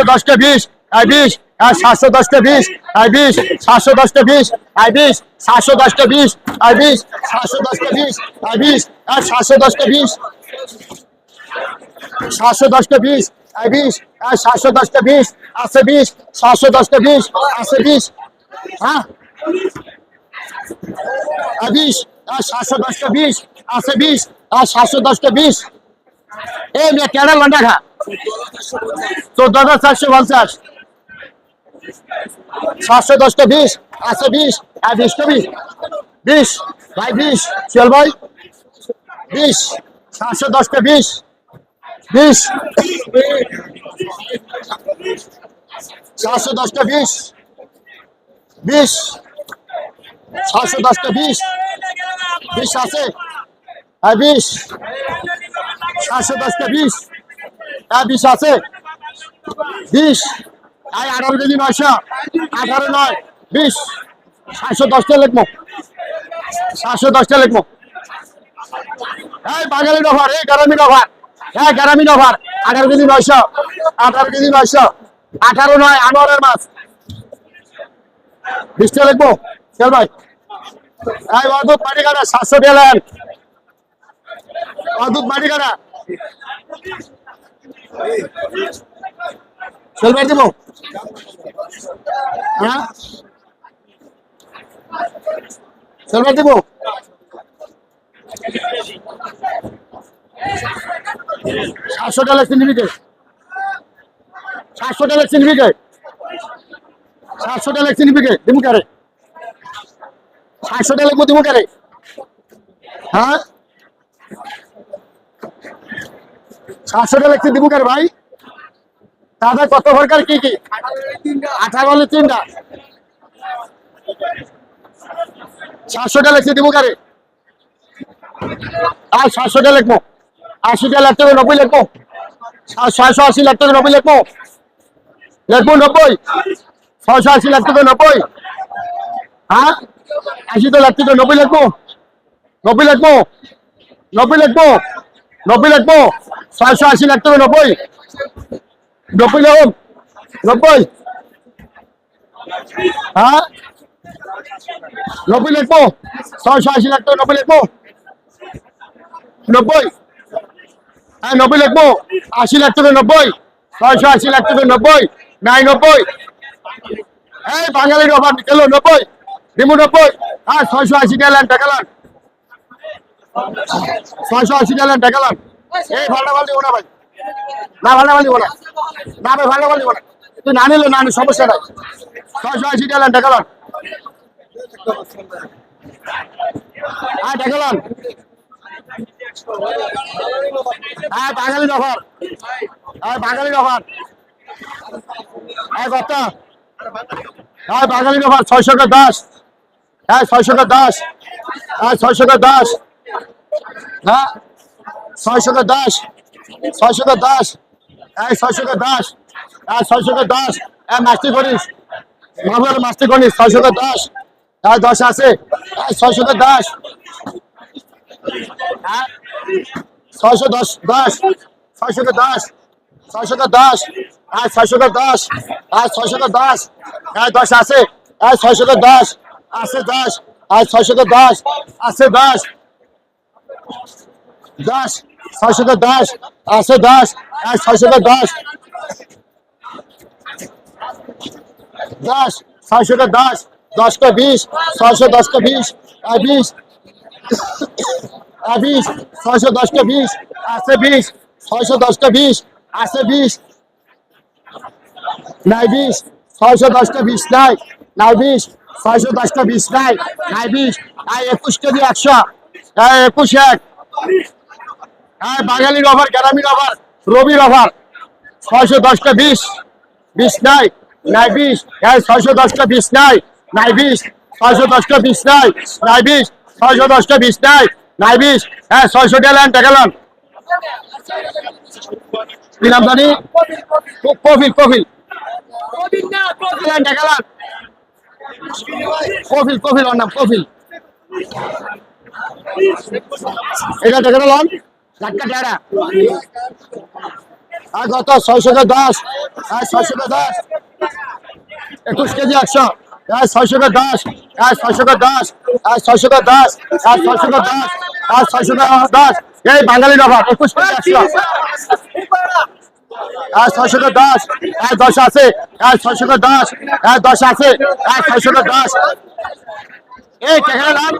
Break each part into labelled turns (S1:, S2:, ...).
S1: সাতশো দশটা বিশ আই বিশ আর সাতশো দশটা বিশ আই বিশ সাতশো দশটা বিশ আই বিশ সাতশো দশটা বিশ আই বিশ সাতশো দশটা বিশ আই বিশ আর সাতশো দশটা বিশ সাতশো দশটা বিশ আই বিশ আর সাতশো দশটা বিশ আছে বিশ সাতশো দশটা বিশ আছে বিশ হ্যাঁ বিশ আর সাতশো দশটা বিশ আছে বিশ আর সাতশো দশটা বিশ এ মেয়ে কেডা লন্ডা খা চোদ্দ হাজার চারশো পঞ্চাশ। সাতশো দশটা বিশ আছে বিশ আর বিশটা বিশ। বিশ, ভাই, বিশ চল ভাই। বিশ, সাতশো দশটা বিশ। বিশ, সাতশো দশটা বিশ। বিশ, সাতশো দশটা বিশ। বিশ আছে? হ্যাঁ বিশ, সাতশো দশটা বিশ। হ্যাঁ বিশ আছে। বিশ। আর আঠারো কেজি নয়শো। আঠারো নয়, বিশ। সাতশো দশটা লিখব। সাতশো দশটা লিখব। এই বাঙালি অফার এই গ্রামীণ অফার হ্যাঁ গ্রামীণ অফার আঠারো কেজি নয়শো, আঠারো কেজি নয়শো। আঠারো নয়, আনোয়ারের মাছ। বিশটা লিখব। চল ভাই। এই অদ্ভুত মাটি কাটা সাতশো গেলেন অদ্ভুত মাটি কাটা সেলভার দেবো হ্যাঁ? সেলভার দেবো সাতশো টাকা সিন্ডিকেট সাতশো টাকা সিন্ডিকেট সাতশো টাকা সিন্ডিকেট দিমু কারে? সাতশো টাকা দিমু কারে? হ্যাঁ? সাতশো টাকা কারে ভাই। দাদা কত প্রকার কি কি? আঠারো হলে তিনটা। সাতশো টাকা লিখছি দিব কারে আর সাতশো টাকা লিখব। আশি টাকা লাখ টাকা নব্বই লিখব। ছয়শো আশি লাখ টাকা নব্বই লিখব। লিখব নব্বই। ছয়শো আশি লাখ টাকা নব্বই। হ্যাঁ? আশি তো টাকা নব্বই লিখব। নব্বই লিখব। নব্বই লিখব। নব্বই লিখব ছয়শো আশি লাখ টাকা নব্বই। নব্বই লিখুন নব্বই। হ্যাঁ? নব্বই লিখব ছয়শো আশি লাখ টাকা নব্বই লিখব নব্বই। হ্যাঁ নব্বই লিখব আশি লাখ টাকা নব্বই। ছয়শো আশি লাখ টাকা নব্বই। নাই, নব্বই। এই বাঙালির অভাব গেল নব্বই। দিমু নব্বই। হ্যাঁ ছয়শো আশি গেলেন টাকালান ছয়শো আশি গেলেন টাকালান এই ভালো ভালো দিব না ভাই। না ভালো ভালো দিব না। না ভাই ভালো ভালো দিব না। তুই না নিলে না সমস্যা নাই। ছয়শো আশি গেলেন টাকালান হ্যাঁ টাকালান হ্যাঁ বাঙালির অফার হ্যাঁ বাঙালির অফার হ্যাঁ কত? হ্যাঁ বাঙালির অফার ছয়শো দশ। হ্যাঁ ছয়শো দশ। হ্যাঁ ছয়শো দশ। হ্যাঁ ছয়শো দশ ছয়শো দশ হ্যাঁ ছয়শো দশ হ্যাঁ ছয়শো দশ হ্যাঁ মাস্তি করিস মামলার মাস্তি করিস ছয়শো দশ হ্যাঁ দশ আছে হ্যাঁ ছয়শো দশ হ্যাঁ ছয়শো দশ দশ ছয়শো দশ ছয়শো দশ হ্যাঁ ছয়শো দশ হ্যাঁ ছয়শো দশ হ্যাঁ দশ আছে হ্যাঁ ছয়শো দশ আছে দশ হ্যাঁ ছয়শো দশ আছে দশ দশ ছয়শো কা দশ আছে দশ ছয়শো কা দশ। দশ ছয়শো কা দশ দশ কা বিশ ছয়শো দশ কা বিশ। বিশ বিশ ছয়শো দশটা বিশ আছে বিশ ছয়শো দশটা বিশ আছে বিশ। নাই বিশ ছয়শো দশটা বিশ নাই নাই বিশ ছয়শো দশটা বিশ নাই নাই বিশ, নাই একুশ কেজি একশো একুশ এক। হ্যাঁ বাঙালির অফার গ্রামীণ অফার রবির অফার ছয়শো দশটা বিশ বিশ নাই নাই বিশ। হ্যাঁ ছয়শো দশটা বিশ নাই নাই বিশ। ছয়শো দশটা বিশ নাই নাই বিশ। ছয়শো দশটা বিশ নাই নাই বিশ। হ্যাঁ ছয়শো টাকা টাকা লন কি নাম জানি? কফিল কফিল। টাকা লন কফিল কফিল, ওর নাম কফিল। এটা টাকা লন লাটকা টাকা আর দশ আর ছয়শো দশ একুশ কেজি একশো আর ছয়শো দশ আর ছয়শো দশ আর ছয়শো দশ আর ছয়শো দশ আর ছয়শো দশ এই বাঙালি নবাব একুশ কেজি একশো আর ছয়শো দশ আর দশ আছে আর ছয়শো দশ আর দশ আছে আর ছয়শো দশ এই কেখানে নাম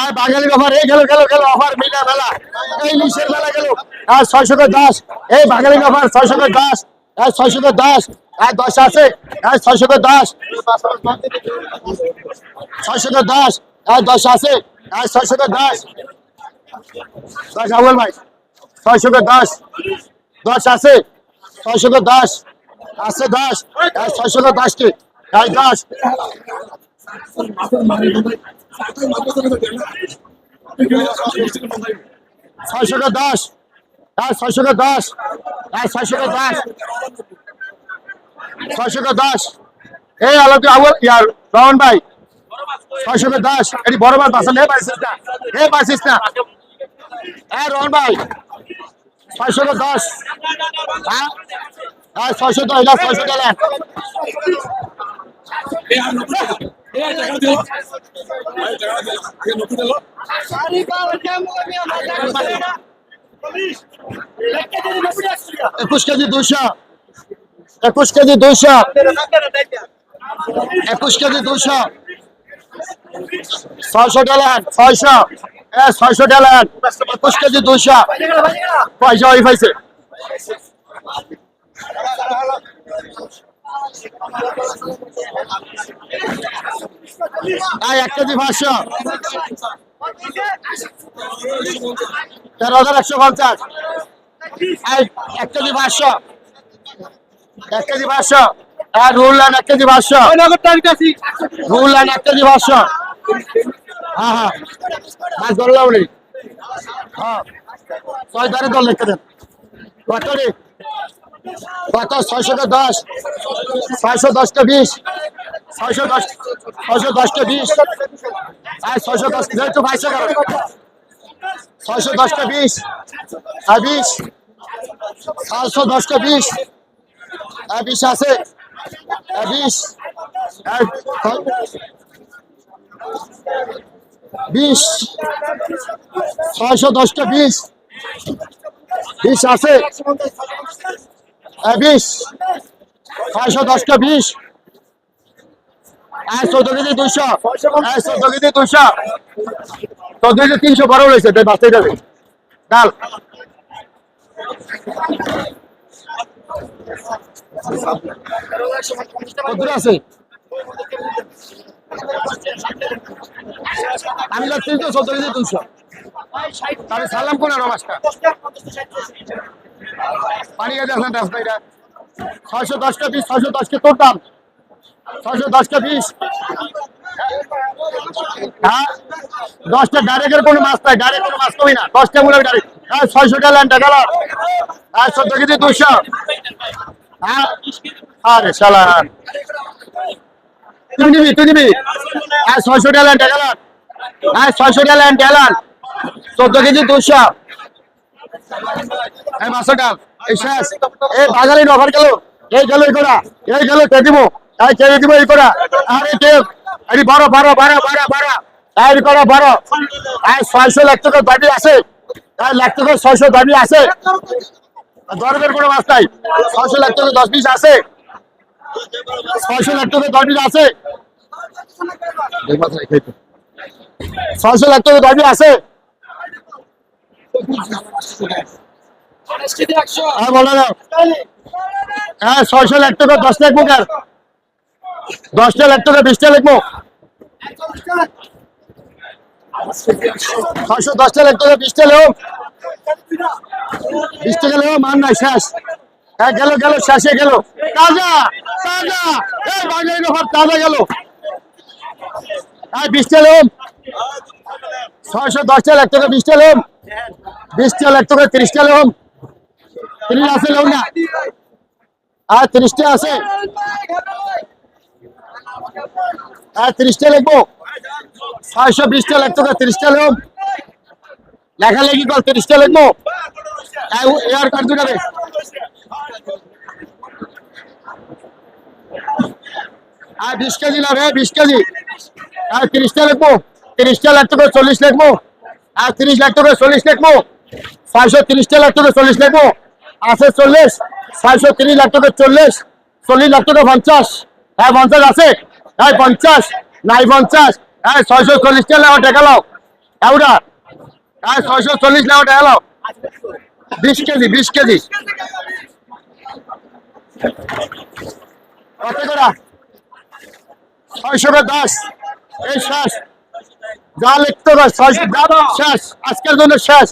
S1: আর বাঙালি অফার এই গেল গেল গেল অফার মেলা। লিশের মেলা গেল। আর ছয়শো দশ। এই বাঙালি অফার ছয়শো দশ। আর ছয়শো দশ। আর দশ আছে। আর ছয়শো দশ। ছয়শো দশ। আর দশ আছে। আর ছয়শো দশ। দশ আবুল ভাই। ছয়শো দশ। দশ আছে। ছয়শো দশ। আছে দশ। ছয়শো দশ কি? দশ। ছয়শো দশ আর ছয়শো দশ আর ছয়শো দশ ছয়শো দশ এই আলোকে আবুল ইয়ার রহন ভাই। ছয়শো দশ এটি বড় মাছ পাচ্ছেন হে পাইছিস না। পাইছিস না। হ্যাঁ রহন ভাই, ছয়শো দশ হ্যাঁ? হ্যাঁ ছয়শো দশ ছয়শো গেলেন একুশ কেজি দুইশো একুশ কেজি দুইশো একুশ কেজি দুইশো ছয়শো ডলার ছয়শো। এ ছয়শো ডলার। একুশ কেজি দুইশো পয়সা ওই পাইছে। এক কেজি পাঁচশো। তেরো হাজার একশো পঞ্চাশ। এক কেজি পাঁচশো। এক কেজি পাঁচশো। আর রুল লাইন এক কেজি পাঁচশো। রুল লাইন এক কেজি পাঁচশো। হ্যাঁ হ্যাঁ। মাছ ধরলাম উনি হ্যাঁ। ছয় ধারে দল লিখতে দেন। কত? ছয়শো দশ। ছয়শো দশটা বিশ। ছয়শো দশ ছয়শো দশটা বিশ। আর ছয়শো দশ যেহেতু বাইশো ছয়শো দশটা বিশ। আর বিশ। ছয়শো দশটা বিশ। আর বিশ আছে। আর বিশ। বিশ। ছয়শো দশটা বিশ। বিশ আছে। বিশ। ছয়শো দশটা বিশ। আর দুইশো। আর দুইশো। তিনশো বারো রয়েছে বাঁচতে যাবে ডাল আছে? আমি যাচ্ছি তো চোদ্দ দুইশো। তাহলে সালাম আর মাছটা পানি গেছে আসেন রাস্তা ছয়শো দশটা পিস, ছয়শো দশকে তোর দাম ছয়শো দশটা পিস। হ্যাঁ? দশটা ডাইরেক্টের কোনো মাছ নাই, ডাইরেক্ট কোনো মাছ কমি না। দশটা মূল্য ডাইরেক্ট। হ্যাঁ ছয়শোটা গেল। হ্যাঁ চোদ্দ কেজি দুশো হ্যাঁ? আরে তুই নিবি তুই নিবি। হ্যাঁ ছয়শোটা ল্যান্ডটা গেল। হ্যাঁ ছয়শোটা ল্যান্ড গেলাম চোদ্দ কেজি দুশো এই মাছটা এই শেষ। এই অফার গেল এই গেল এই করা এই গেল কে দিব তাই কে দিব এই করা আরে কে আরে বারো বারো বারো বারো বারো তাই করা বারো তাই ছয়শো লাখ দাবি আছে তাই লাখ টাকা ছয়শো দাবি আছে। দরবের কোনো মাছ নাই ছয়শো লাখ টাকা দশ পিস আছে ছয়শো লাখ টাকা দশ পিস আছে। ছয়শো লাখ টাকা দাবি আছে। হ্যাঁ হ্যাঁ ছয়শো টাকা দশটা লাখ টাকা। বিশটা লিখব ছয়শো দশটা টাকা লেও মান নাই, শেষ। হ্যাঁ গেল গেল, শেষে গেল। তাজা তাজা। তাজা গেল। হ্যাঁ বিশটা লেম ছয়শো দশটা লাখ টাকা বিশটা বিশটা টাকা তিরিশটা লেম তিরিশ আছে লেও না? আর তিরিশটা আছে। আর তিরিশটা লিখব ছয়শো বিশটা টাকা তিরিশটা লেম লেখালেখি কর তিরিশটা লিখব এয়ার কার্ড দুটা আর বিশ কেজি না বিশ কেজি। আর তিরিশটা লিখব তিরিশটা লাখ টাকা চল্লিশ লিখব আর তিরিশ লাখ টাকা চল্লিশ লিখব ছয়শো তিরিশটা লাখ টাকা চল্লিশ লিখব আছে চল্লিশ, ছয়শো তিরিশ লাখ টাকা চল্লিশ চল্লিশ লাখ টাকা পঞ্চাশ। হ্যাঁ পঞ্চাশ আছে? হ্যাঁ পঞ্চাশ। নাই পঞ্চাশ। হ্যাঁ ছয়শো চল্লিশটা লাখ টাকা লাও এওটা হ্যাঁ ছয়শো চল্লিশ লাখ টাকা লাও বিশ কেজি বিশ কেজি। কত করে? ছয়শো দশ। এই শেষ। যা লিখতে হবে ছয়শো শেষ। আজকের জন্য শেষ।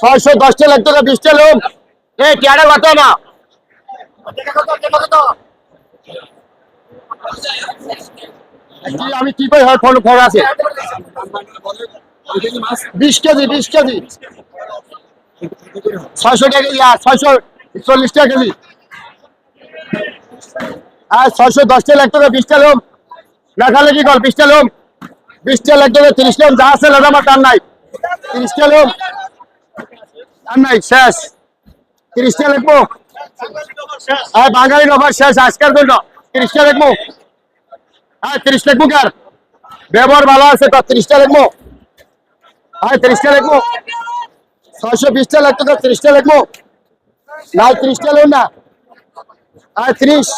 S1: ছয়শো দশটা লিখতে হবে বিশটা লোক। এই কেয়ারে কথা না। আমি কি করে হয় ফোন খবর আছে? বিশ কেজি বিশ কেজি। ছয়শো টাকা কেজি ছয়শো চল্লিশ টাকা কেজি। আর ছয়শো দশটা লাখ টাকা বিশটা লোক। লেখালেখি কর বিশটা লোক। বিশটা টাকা তিরিশ লোক যা আছে লেখা আমার টান নাই তিরিশটা লোক টান নাই শেষ তিরিশটা লিখব হ্যাঁ বাঙালি নবার শেষ আজকের জন্য তিরিশটা লিখব হ্যাঁ তিরিশ লিখব কার ব্যবহার ভালো আছে তো তিরিশটা লিখব হ্যাঁ তিরিশটা লিখব ছয়শো বিশটা লাখ টাকা তিরিশটা লিখব না তিরিশটা লোক না হ্যাঁ তিরিশ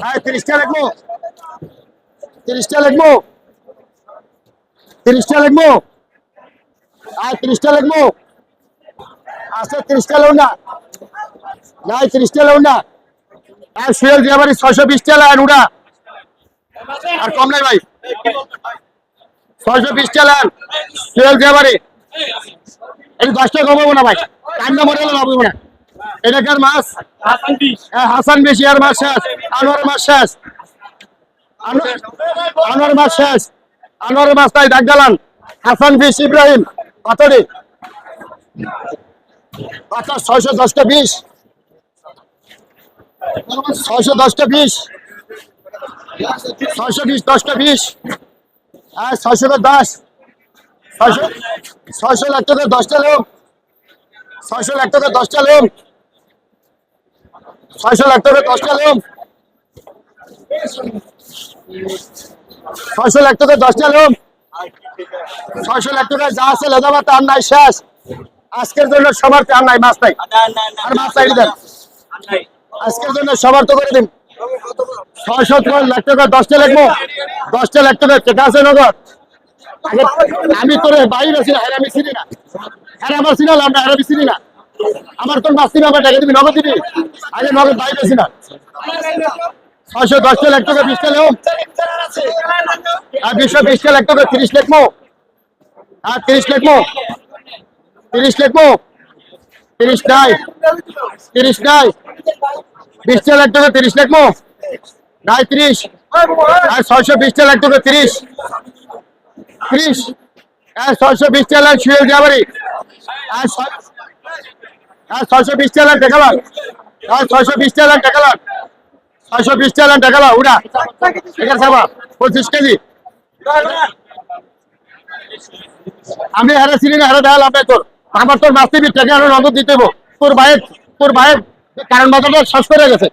S1: হ্যাঁ তিরিশটা লিখব তিরিশটা লিখব তিরিশটা লিখব হ্যাঁ তিরিশটা লিখব আছে তিরিশটা লোক না। নাই তিরিশটা লোক না। আর সুয়েল দিয়াবাড়ি ছয়শো বিশটা লাইন উড়া। আর কম নাই ভাই। ছয়শো বিশটা লাইন সুয়েল দিয়াবাড়ি এটা দশটা কমাবো না ভাই। কান্না মরে গেলে ভাববো না। এটা কার মাছ। হ্যাঁ, হাসান বেশি আর মাছ শেষ। আনোয়ার মাছ শেষ। আনো- আনোয়ার মাছ শেষ। আনোয়ার মাছ তাই দাগ গালান হাসান বিশ ইব্রাহিম কতটি আচ্ছা ছয়শো দশটা বিশ। ছয়শো দশটা বিশ। ছয়শো বিশ দশটা বিশ। হ্যাঁ ছয়শো দশ। ছয়শো ছয়শো লাখ দশটা লোক ছয়শো লাখ টাকা দশটা লোক ছয়শো লাখ টাকা দশটা লোক ছয়শো লাখ টাকা দশটা লোক ছয়শো লাখ টাকা যা আছে লেদাবা তার নাই শেষ। আজকের জন্য সবার তার নাই মাছ নাই। আর মাছ দেন আজকের জন্য সবার তো করে দিন। ছয়শো লাখ টাকা দশটা লিখব। দশটা লাখ টাকা ঠিক আছে আগে আমি তোর বাইরে আছি হ্যাঁ আমি চিনি না। হ্যাঁ আমার চিনাল আমরা হ্যাঁ আমি চিনি না। আমার তোর মাছ চিনি আমার টাকা দিবি নগদ দিবি। আগে নগদ বাইরে আছি না। ছয়শো দশটা লাখ টাকা বিশটা লেও আর বিশশো বিশটা লাখ টাকা তিরিশ লিখব আর তিরিশ লিখব তিরিশ লিখব তিরিশ নাই। তিরিশ নাই। বিশটা লাখ টাকা তিরিশ লিখব নাই তিরিশ। আর ছয়শো বিশটা লাখ টাকা তিরিশ। ত্রিশ। আর ছয়শো বিশ চালান শুয়ে যাবারি আর ছয়- আর ছয়শো বিশ চালান দেখালাম। আর ছয়শো বিশ চালান দেখালাম। ছয়শো বিশ টাকা দেখালাম উড়া আছে বাবা পঁচিশ কেজি। আমি হারে চিনি না, হারে দেখাল আপনার তোর। আমার তোর মাছ দিবি টাকা নগদ দিতে তোর ভাইয়ের তোর ভাইয়ের কারণ বাজারটা শেষ করে গেছে।